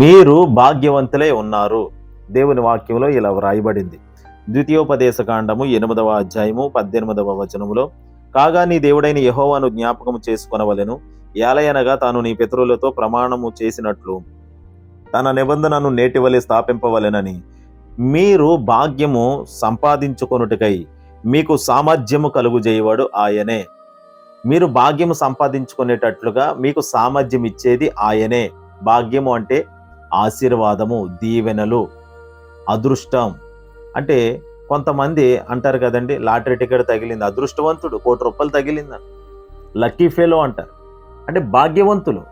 మీరు భాగ్యవంతులై ఉన్నారు. దేవుని వాక్యంలో ఇలా వ్రాయబడింది. ద్వితీయోపదేశ కాండము ఎనిమిదవ అధ్యాయము పద్దెనిమిదవ వచనములో కాగా నీ దేవుడైన యహోవాను జ్ఞాపకము చేసుకొనవలెను ఏలయనగా తాను నీ పితరులతో ప్రమాణము చేసినట్లు తన నిబంధనను నేటివలె స్థాపింపవలెనని మీరు భాగ్యము సంపాదించుకొనుటకై మీకు సామర్థ్యము కలుగు చేయవాడు ఆయనే. మీరు భాగ్యము సంపాదించుకునేటట్లుగా మీకు సామర్థ్యం ఇచ్చేది ఆయనే. భాగ్యము అంటే ఆశీర్వాదము దీవెనలు అదృష్టం. అంటే కొంతమంది అంటారు కదండి లాటరీ టికెట్ తగిలింది అదృష్టవంతుడు కోటి రూపాయలు తగిలిందని. లక్కీ ఫెలో అంటారు. అంటే భాగ్యవంతులు.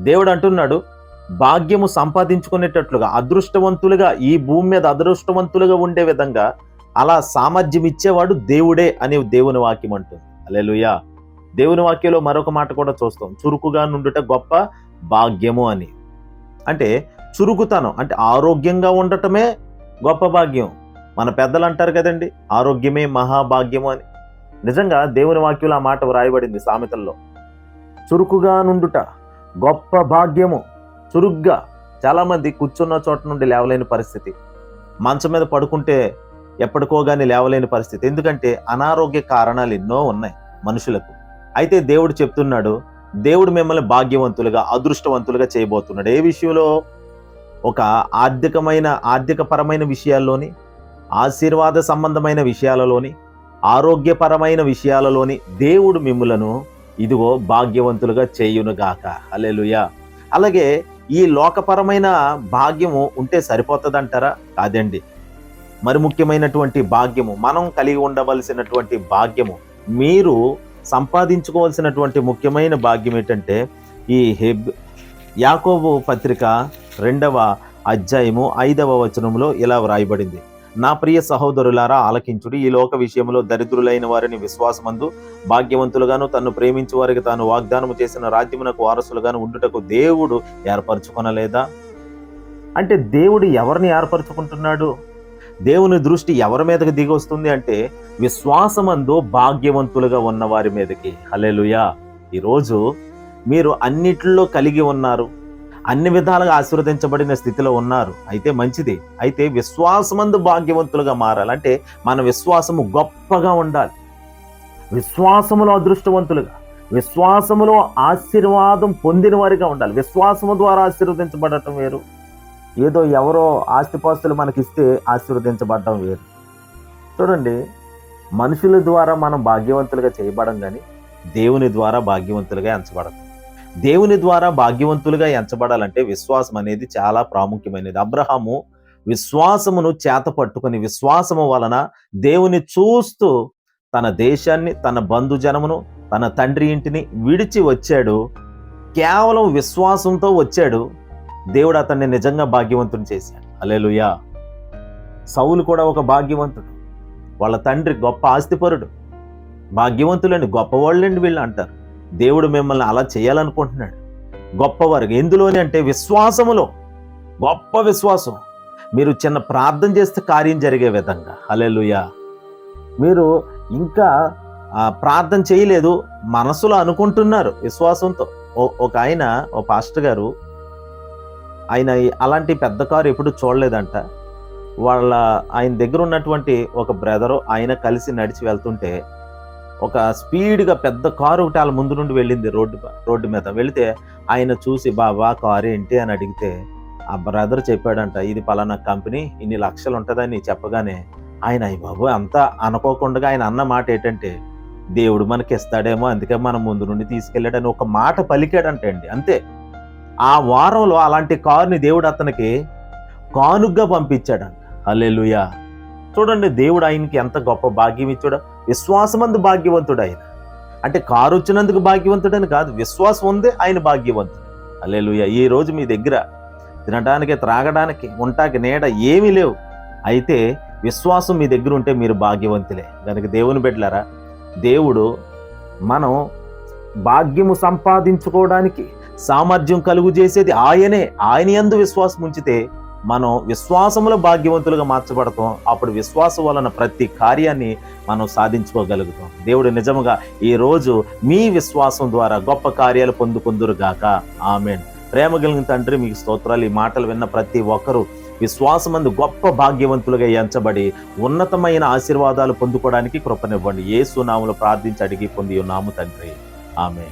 దేవుడు అంటున్నాడు భాగ్యము సంపాదించుకునేటట్లుగా అదృష్టవంతులుగా ఈ భూమి మీద అదృష్టవంతులుగా ఉండే విధంగా అలా సామర్థ్యం ఇచ్చేవాడు దేవుడే అనే దేవుని వాక్యం అంటుంది. అలెలుయా దేవుని వాక్యంలో మరొక మాట కూడా చూస్తాం చురుకుగా నుండుట గొప్ప భాగ్యము అని. అంటే చురుకుతనం అంటే ఆరోగ్యంగా ఉండటమే గొప్ప భాగ్యం. మన పెద్దలు అంటారు కదండి ఆరోగ్యమే మహాభాగ్యము అని. నిజంగా దేవుని వాక్యంలో ఆ మాట వ్రాయబడింది సామెతల్లో. చురుకుగా నుండుట గొప్ప భాగ్యము. చురుగ్గా చాలామంది కూర్చున్న చోట నుండి లేవలేని పరిస్థితి. మంచం మీద పడుకుంటే ఎప్పటికో కానీ లేవలేని పరిస్థితి. ఎందుకంటే అనారోగ్య కారణాలు ఎన్నో ఉన్నాయి మనుషులకు. అయితే దేవుడు చెప్తున్నాడు దేవుడు మిమ్మల్ని భాగ్యవంతులుగా అదృష్టవంతులుగా చేయబోతున్నాడు. ఏ విషయంలో? ఒక ఆర్థికమైన ఆర్థికపరమైన విషయాల్లోని ఆశీర్వాద సంబంధమైన విషయాలలోని ఆరోగ్యపరమైన విషయాలలోని దేవుడు మిమ్ములను ఇదిగో భాగ్యవంతులుగా చేయునుగాక. అలెలుయ అలాగే ఈ లోకపరమైన భాగ్యము ఉంటే సరిపోతుందంటారా? కాదండి. మరి ముఖ్యమైనటువంటి భాగ్యము మనం కలిగి ఉండవలసినటువంటి భాగ్యము మీరు సంపాదించుకోవాల్సినటువంటి ముఖ్యమైన భాగ్యం ఏంటంటే ఈ హెబ్ యాకోబు పత్రిక రెండవ అధ్యాయము ఐదవ వచనంలో ఇలా వ్రాయబడింది. నా ప్రియ సహోదరులారా ఆలకించుడి ఈ లోక విషయంలో దరిద్రులైన వారిని విశ్వాసమందు భాగ్యవంతులుగాను తను ప్రేమించు వారికి తాను వాగ్దానము చేసిన రాజ్యమునకు వారసులుగాను ఉండుటకు దేవుడు ఏర్పరచుకొనలేదా? అంటే దేవుడు ఎవరిని ఏర్పరచుకుంటున్నాడు? దేవుని దృష్టి ఎవరి మీదకి దిగి వస్తుంది అంటే విశ్వాసమందు భాగ్యవంతులుగా ఉన్న వారి మీదకి. హలేలుయా ఈరోజు మీరు అన్నిటిలో కలిగి ఉన్నారు. అన్ని విధాలుగా ఆశీర్వదించబడిన స్థితిలో ఉన్నారు. అయితే మంచిది. అయితే విశ్వాసమందు భాగ్యవంతులుగా మారాలంటే మన విశ్వాసము గొప్పగా ఉండాలి. విశ్వాసములో అదృష్టవంతులుగా విశ్వాసములో ఆశీర్వాదం పొందిన వారిగా ఉండాలి. విశ్వాసము ద్వారా ఆశీర్వదించబడటం వేరు. ఏదో ఎవరో ఆస్తిపాస్తులు మనకిస్తే ఆశీర్వదించబడడం వేరు. చూడండి మనుషుల ద్వారా మనం భాగ్యవంతులుగా చేయబడం కానీ దేవుని ద్వారా భాగ్యవంతులుగా ఎంచబడం దేవుని ద్వారా భాగ్యవంతులుగా ఎంచబడాలంటే విశ్వాసం అనేది చాలా ప్రాముఖ్యమైనది. అబ్రహాము విశ్వాసమును చేత పట్టుకొని విశ్వాసము వలన దేవుని చూస్తూ తన దేశాన్ని తన బంధుజనమును తన తండ్రి ఇంటిని విడిచి వచ్చాడు. కేవలం విశ్వాసంతో వచ్చాడు. దేవుడు అతన్ని నిజంగా భాగ్యవంతుని చేశాడు. అలేలుయా సౌలు కూడా ఒక భాగ్యవంతుడు. వాళ్ళ తండ్రి గొప్ప ఆస్తిపరుడు. భాగ్యవంతులండి గొప్పవాళ్ళండి వీళ్ళు అంటారు. దేవుడు మిమ్మల్ని అలా చేయాలనుకుంటున్నాడు. గొప్పవారు. ఎందులోనే అంటే విశ్వాసములో. గొప్ప విశ్వాసం. మీరు చిన్న ప్రార్థన చేస్తే కార్యం జరిగే విధంగా. అలెలుయా మీరు ఇంకా ప్రార్థన చేయలేదు. మనసులో అనుకుంటున్నారు విశ్వాసంతో. ఒక ఆయన ఓ పాస్టర్ గారు ఆయన అలాంటి పెద్ద కారు ఎప్పుడు చూడలేదంట. వాళ్ళ ఆయన దగ్గర ఉన్నటువంటి ఒక బ్రదరు ఆయన కలిసి నడిచి వెళ్తుంటే ఒక స్పీడ్గా పెద్ద కారు ఒకటి వాళ్ళ ముందు నుండి వెళ్ళింది రోడ్డు రోడ్డు మీద. వెళితే ఆయన చూసి బాబా కారు ఏంటి? అని అడిగితే ఆ బ్రదర్ చెప్పాడంట ఇది పలానా కంపెనీ ఇన్ని లక్షలు ఉంటుందని చెప్పగానే ఆయన అయ్యి బాబు అంతా అనుకోకుండా ఆయన అన్న మాట ఏంటంటే దేవుడు మనకి ఇస్తాడేమో అందుకే మనం ముందు నుండి తీసుకెళ్ళాడని ఒక మాట పలికాడంటే అండి అంతే. ఆ వారంలో అలాంటి కారుని దేవుడు అతనికి కానుగ్గా పంపించాడంట. హల్లెలూయా. చూడండి దేవుడు ఆయనకి ఎంత గొప్ప భాగ్యం ఇచ్చాడో. విశ్వాసమందు భాగ్యవంతుడు ఆయన అంటే కారు వచ్చినందుకు భాగ్యవంతుడని కాదు విశ్వాసం ఉంది ఆయన భాగ్యవంతుడు. హల్లెలూయా. ఈ రోజు మీ దగ్గర తినడానికి త్రాగడానికి ఉంటాకి నీడ ఏమీ లేవు. అయితే విశ్వాసం మీ దగ్గర ఉంటే మీరు భాగ్యవంతులే. కనుక దేవుని బిడ్డలారా దేవుడు మనం భాగ్యము సంపాదించుకోవడానికి సామర్థ్యం కలుగు చేసేది ఆయనే. ఆయన యందు విశ్వాసం ఉంచితే మనం విశ్వాసములో భాగ్యవంతులుగా మార్చబడతాం. అప్పుడు విశ్వాసం వలన ప్రతి కార్యాన్ని మనం సాధించుకోగలుగుతాం. దేవుడు నిజముగా ఈ రోజు మీ విశ్వాసం ద్వారా గొప్ప కార్యాలు పొందుకుందురుగాక ఆమెన్. ప్రేమ కలిగిన తండ్రి మీకు స్తోత్రాలు. ఈ మాటలు విన్న ప్రతి ఒక్కరూ విశ్వాసమందు గొప్ప భాగ్యవంతులుగా ఎంచబడి ఉన్నతమైన ఆశీర్వాదాలు పొందుకోవడానికి కృపనివ్వండి. ఏ సునాములు ప్రార్థించి అడిగి పొంది ఉన్నాము తండ్రి. ఆమె